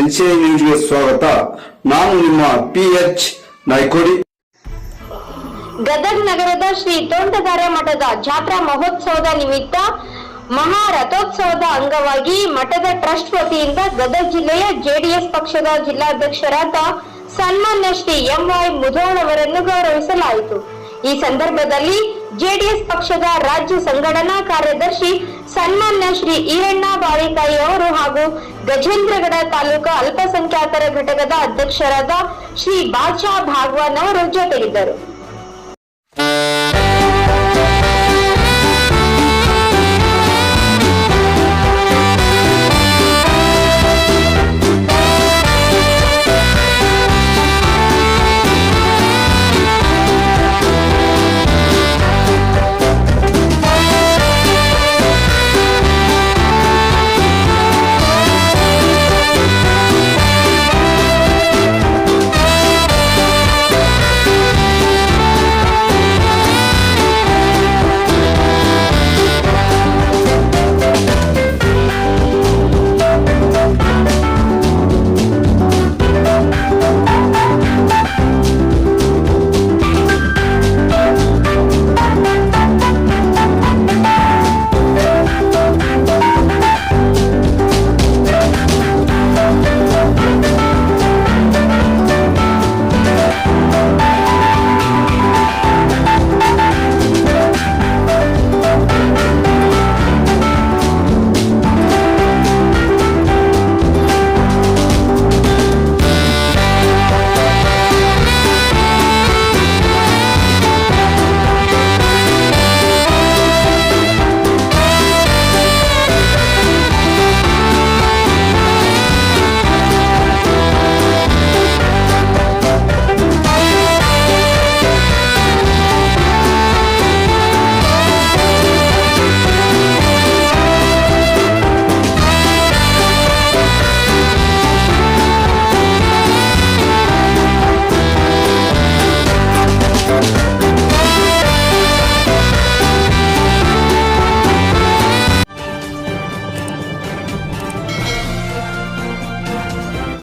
NCI ನ್ಯೂಸ್ಗೆ ಸ್ವಾಗತ. ನಾನು ನಿಮ್ಮ ಪಿ ಎಚ್ ನಾಯ್ಕೋಡಿ. ಗದಗ್ ನಗರದ ಶ್ರೀ ತೋಂಟದಾರ ಮಠದ ಜಾತ್ರಾ ಮಹೋತ್ಸವದ ನಿಮಿತ್ತ ಮಹಾರಥೋತ್ಸವದ ಅಂಗವಾಗಿ ಮಠದ ಟ್ರಸ್ಟ್ ವತಿಯಿಂದ ಗದಗ ಜಿಲ್ಲೆಯ ಜೆಡಿಎಸ್ ಪಕ್ಷದ ಜಿಲ್ಲಾಧ್ಯಕ್ಷರಾದ ಸನ್ಮಾನ್ಯ ಶ್ರೀ ಎಂ ವೈ ಮುಧೋಳ್ ಅವರನ್ನು ಗೌರವಿಸಲಾಯಿತು. ಈ ಸಂದರ್ಭದಲ್ಲಿ ಜೆಡಿಎಸ್ ಪಕ್ಷದ ರಾಜ್ಯ ಸಂಘಟನಾ ಕಾರ್ಯದರ್ಶಿ ಸನ್ಮಾನ್ಯ ಶ್ರೀ ಈರಣ್ಣ ಬಾಳಿಕಾಯಿ ಅವರು ಹಾಗೂ ಗಜೇಂದ್ರಗಡ ತಾಲೂಕು ಅಲ್ಪಸಂಖ್ಯಾತರ ಘಟಕದ ಅಧ್ಯಕ್ಷರಾದ ಶ್ರೀ ಬಾಚಾ ಭಾಗವಾನ್ ಅವರು ಜೊತೆಗಿದ್ದರು.